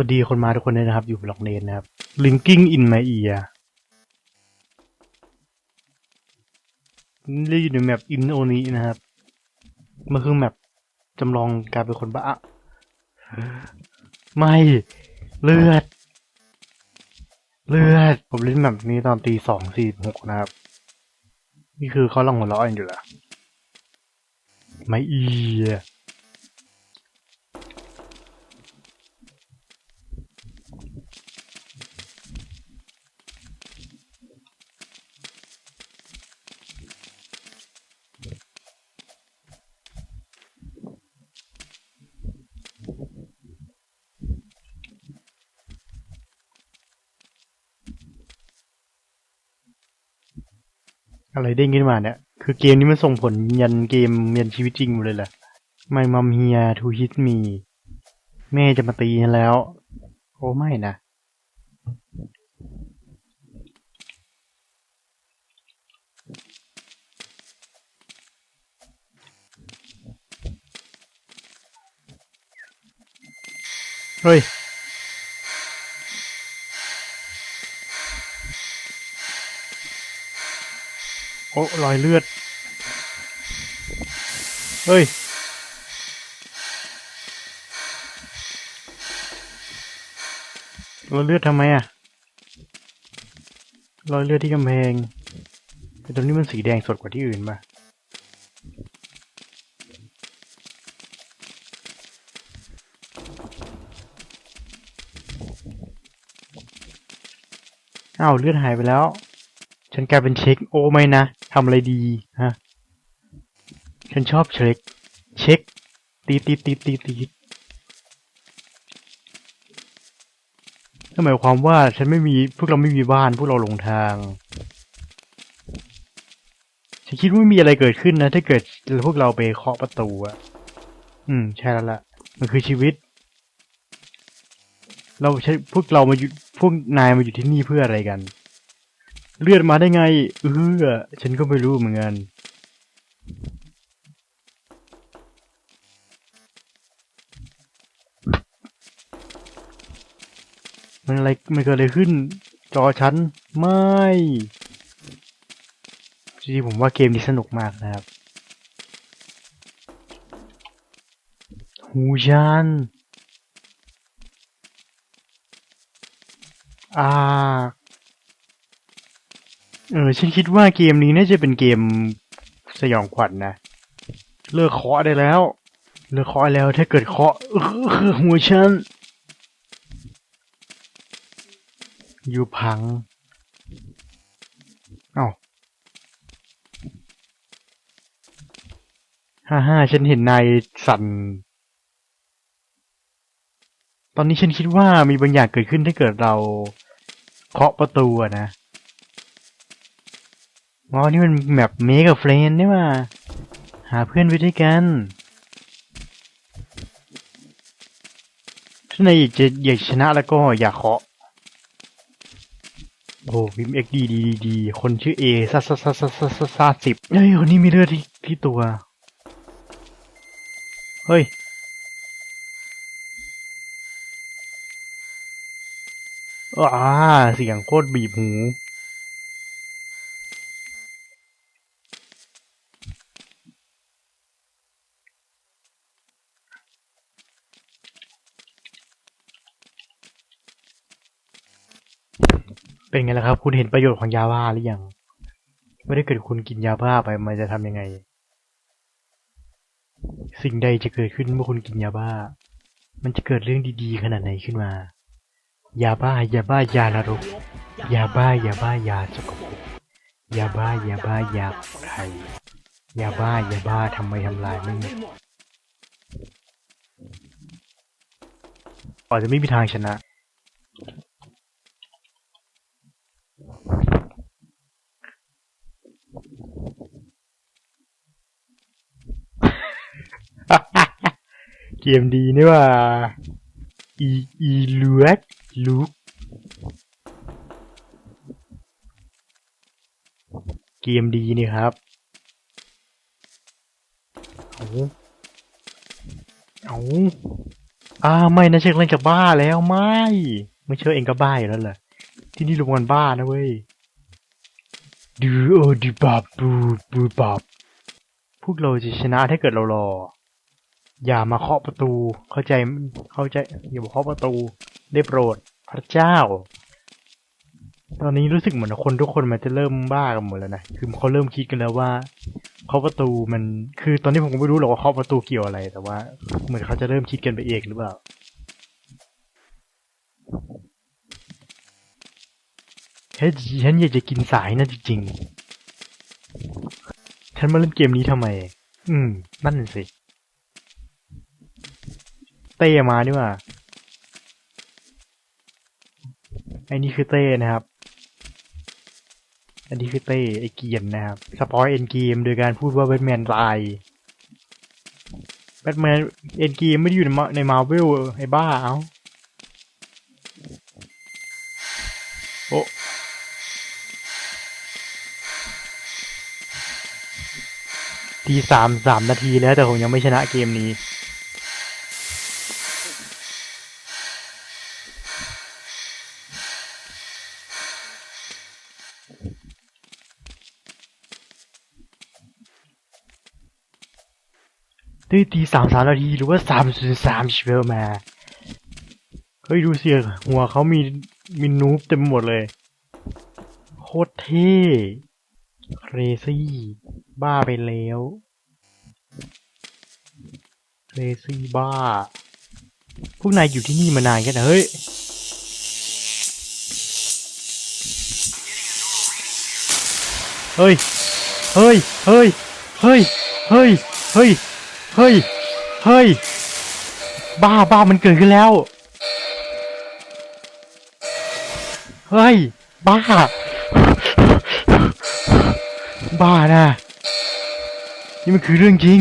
วัสดีคนมาทุกคนเลยนะครับ อยู่บล็อกเนนนะครับ Linking in my ear นี่อยู่ในแมปอินโอนี้นะครับ มันคือแมปจำลองการเป็นคนบ้า ไม่ เลือด เลือด ผมเล่นแบบนี้ตอนตีสองสี่หกนะครับ นี่คือเขาลังหัวเราะอยู่เหรอไม่เอี อะไรเด้งขึ้นมาเนี่ย คือเกมนี้มันส่งผลยันเกมยันชีวิตจริงหมดเลยแหละ My mom here to hit me แม่จะมาตีแล้ว โอ้ไม่นะเฮ้ย โอ้รอยเลือด เฮ้ย รอยเลือดทำไมอะรอยเลือดที่กำแพง แต่ตรงนี้มันสีแดงสดกว่าที่อื่นปะอ้าวเลือดหายไปแล้ว ฉันกลายเป็นเช็คโอไม่นะ ทำอะไรดีฮะ ฉันชอบเช็ค เช็ค ตีตีตีตีตีนั่นหมายความว่าฉันไม่มีพวกเราไม่มีบ้านพวกเราหลงทาง ฉันคิดว่าไม่มีอะไรเกิดขึ้นนะ ถ้าเกิดพวกเราไปเคาะประตูอะอืม ใช่แล้วล่ะ มันคือชีวิต เราใช้พวกเรามาอยู่พวกนายมาอยู่ที่นี่เพื่ออะไรกัน เลือดมาได้ไง เออฉันก็ไม่รู้เหมือนกัน มันอะไรมันเกิดอะไรขึ้น จอฉัน ไม่จริงๆผมว่าเกมนี้สนุกมากนะครับ หูฉันอ่า เออฉันคิดว่าเกมนี้น่าจะเป็นเกมสยองขวัญนนะเลิกเคาะได้แล้ว เลิกเคาะแล้วถ้าเกิดเคาะเออหัวฉันอยู่พังเอ้าฮ่าฮ่าฉันเห็นนายสั่นตอนนี้ฉันคิดว่ามีบางอย่างเกิดขึ้นถ้าเกิดเราเคาะประตูอะ นะอ๋อนี่มันแบบเมกับเฟรนนี่ว่าหาเพื่อนไปด้วยกันถ้านายอยากจะอยากชนะแล้วก็อย่าเคาะโอ้วิมเอ็กดีดีดีดีคนชื่อเอซาซาซาซาซาซาซาสิบเฮ้ยคนนี้มีเลือดที่ที่ตัว เฮ้ยว้าเสียงโคตรบีบหู เป็นไงล่ะครับ คุณเห็นประโยชน์ของยาบ้าหรือยัง ไม่ได้เกิดคุณกินยาบ้าไปมันจะทำยังไง สิ่งใดจะเกิดขึ้นเมื่อคุณกินยาบ้า มันจะเกิดเรื่องดีๆ ขนาดไหนขึ้นมา ยาบ้ายาบ้ายานรก ยาบ้ายาบ้ายาสกปรกยาบ้ายาบ้ายาไทยยาบ้ายาบ้าทำไมทำลายไม่หมดอาจจะไม่มีทางชนะ เกมดีนี่ว่า อีอีลูกลูกเกมดีนี่ครับเอาเอาอ้าวไม่นะเช็คเล่นกับบ้าแล้วไม่ ไม่เชื่อเองก็บ้าอยู่แล้วเหรอ ที่นี่รวมกันบ้านะเว้ยดูโอดูบับบูบูบับพวกเราจะชนะถ้าเกิดเรารอ อย่ามาเคาะประตู เข้าใจเข้าใจอย่ามาเคาะประตู ได้โปรด พระเจ้า ตอนนี้รู้สึกเหมือนคนทุกคนมันจะเริ่มบ้ากันหมดแล้วนะคือเขาเริ่มคิดกันแล้วว่าเคาะประตูมันคือตอนนี้ผมก็ไม่รู้หรอกว่าเคาะประตูเกี่ยวอะไร แต่ว่าเหมือนเขาจะเริ่มคิดกันไปเองหรือเปล่า เฮ้ยฉันอยากจะกินสายนะจริงๆ ฉันมาเล่นเกมนี้ทำไม อืม นั่นสิ เต้มานี่หว่าไอ้นี่คือเต้นะครับ อันนี้คือเต้ไอเกียนนะครับ สปอยเอ็นเกมโดยการพูดว่าแบทแมนตาย แบทแมนเอ็นเกมไม่ได้อยู่ในมาในมาเวลไอ้บ้าเอ้าอ้ ทีสามสามนาทีแล้วแต่ผมยังไม่ชนะเกมนี้ตีตีสามสามนาทีหรือว่าสามสามชิเวลมา เฮ้ย ดูเสียหัวเขามีมีนูบเต็มหมดเลย โคตรเท่ เครซี่ บ้าไปแล้วเครซี่บ้า พวกนายอยู่ที่นี่มานานแค่ไหนเฮ้ย เฮ้ย เฮ้ย เฮ้ย เฮ้ย เฮ้ย เฮ้ย เฮ้ย เฮ้ย บ้าบ้ามันเกิดขึ้นแล้ว เฮ้ย บ้า บ้านะ นี่มันคือเรื่องจริง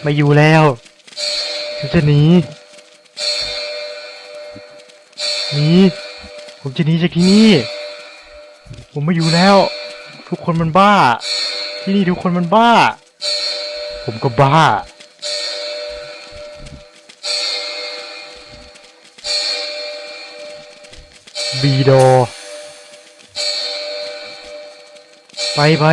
ไม่อยู่แล้วฉันจะหนีหนีผมจะหนีจากที่นี่ ผมไม่อยู่แล้ว ทุกคนมันบ้า ที่นี่ทุกคนมันบ้า ผมก็บ้าบีโด ไปไป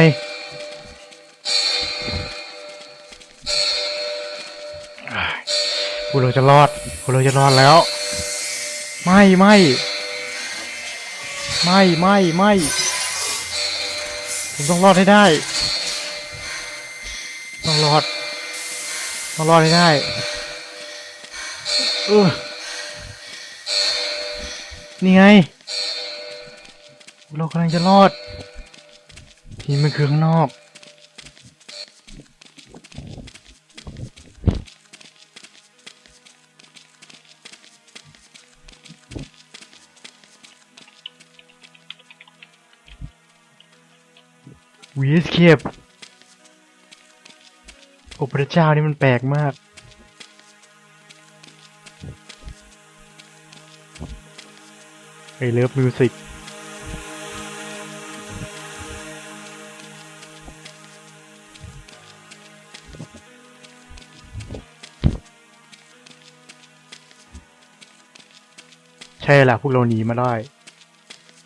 พวกเราจะรอดพวกเราจะรอดแล้ว ไม่ไม่ไม่ไม่ไม่ผมต้องรอดให้ได้ ต้องรอด ต้องรอดให้ได้เออนี่ไง เรากำลังจะรอด ทีมมันคือข้างนอก วีสเคปโอ้พระเจ้านี่มันแปลกมาก ไอเลิฟมิวสิก ใช่ละพวกเราหนีมาได้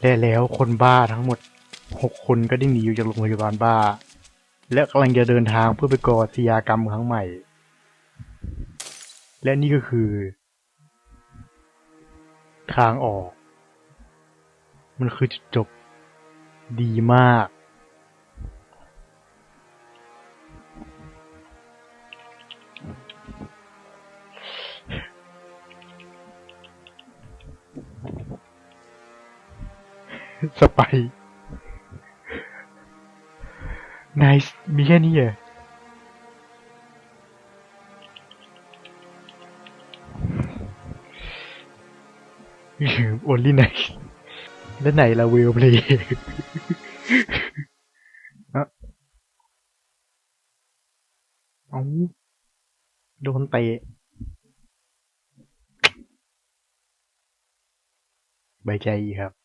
และแล้วคนบ้าทั้งหมดหกคนก็ได้หนีอยู่จากโรงพยาบาลบ้า และกำลังจะเดินทางเพื่อไปก่อศิยากรรมครั้งใหม่ และนี่ก็คือ ทางออก มันคือจุดจบดีมาก สไป นายมีแค่นี้เหรอโอลี่ไหนแล้วไหนละเวลเพลย์อะเอาโดนเตะใบใจครับ